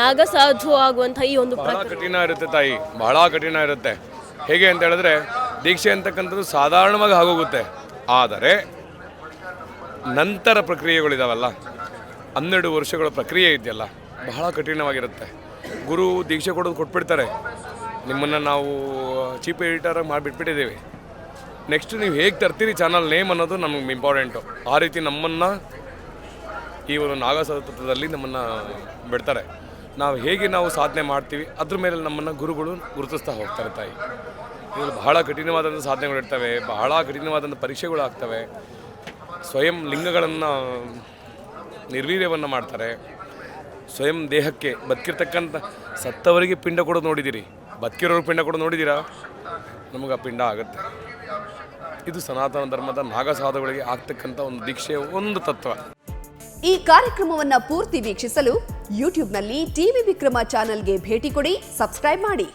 ನಾಗಸಾಧು ಆಗುವಂತಹ ಈ ಒಂದು ಕಠಿಣ ಇರುತ್ತೆ ತಾಯಿ, ಬಹಳ ಕಠಿಣ ಇರುತ್ತೆ. ಹೇಗೆ ಅಂತ ಹೇಳಿದ್ರೆ, ದೀಕ್ಷೆ ಅಂತಕ್ಕಂಥದ್ದು ಸಾಧಾರಣವಾಗಿ ಆಗೋಗುತ್ತೆ. ಆದರೆ, ನಂತರ ಪ್ರಕ್ರಿಯೆಗಳಿದಾವಲ್ಲ ಹನ್ನೆರಡು ವರ್ಷಗಳ ಪ್ರಕ್ರಿಯೆ ಇದೆಯಲ್ಲ, ಬಹಳ ಕಠಿಣವಾಗಿರುತ್ತೆ. ಗುರು ದೀಕ್ಷೆ ಕೊಡೋದು ಕೊಟ್ಬಿಡ್ತಾರೆ. ನಿಮ್ಮನ್ನು ನಾವು ಚೀಪ್ ಎಡಿಟರ್ ಮಾಡಿಬಿಟ್ಬಿಟ್ಟಿದ್ದೀವಿ. ನೆಕ್ಸ್ಟ್ ನೀವು ಹೇಗೆ ತರ್ತೀರಿ ಚಾನಲ್ ನೇಮ್ ಅನ್ನೋದು ನಮಗೆ ಇಂಪಾರ್ಟೆಂಟು ಆ ರೀತಿ ನಮ್ಮನ್ನು ಈ ಒಂದು ನಾಗಸತ್ವದಲ್ಲಿ ನಮ್ಮನ್ನು ಬಿಡ್ತಾರೆ. ನಾವು ಹೇಗೆ ನಾವು ಸಾಧನೆ ಮಾಡ್ತೀವಿ, ಅದ್ರ ಮೇಲೆ ನಮ್ಮನ್ನು ಗುರುಗಳು ಗುರುತಿಸ್ತಾ ಹೋಗ್ತಾರೆ ತಾಯಿ. ಇದು ಬಹಳ ಕಠಿಣವಾದಂಥ ಸಾಧನೆಗಳಿರ್ತವೆ, ಬಹಳ ಕಠಿಣವಾದಂಥ ಪರೀಕ್ಷೆಗಳು ಆಗ್ತವೆ ಸ್ವಯಂ ಲಿಂಗಗಳನ್ನು ನಿರ್ವೀರ್ಯವನ್ನು ಮಾಡ್ತಾರೆ. ಸ್ವಯಂ ದೇಹಕ್ಕೆ ಬದುಕಿರ್ತಕ್ಕಂಥ ಸತ್ತವರಿಗೆ ಪಿಂಡ ಕೊಡೋದು ನೋಡಿದ್ದೀರಿ ಬದುಕಿರೋರು ಪಿಂಡ ಕೊಡೋದು ನೋಡಿದ್ದೀರಾ ನಮಗೆ ಆ ಪಿಂಡ ಆಗುತ್ತೆ. ಇದು ಸನಾತನ ಧರ್ಮದ ನಾಗಸಾಧುಗಳಿಗೆ ಆಗ್ತಕ್ಕಂಥ ಒಂದು ದೀಕ್ಷೆಯ ಒಂದು ತತ್ವ. ಈ ಕಾರ್ಯಕ್ರಮವನ್ನು ಪೂರ್ತಿ ವೀಕ್ಷಿಸಲು ಯೂಟ್ಯೂಬ್ನಲ್ಲಿ ಟಿವಿ ವಿಕ್ರಮ ಚಾನೆಲ್ಗೆ ಭೇಟಿ ಕೊಡಿ ಸಬ್ಸ್ಕ್ರೈಬ್ ಮಾಡಿ.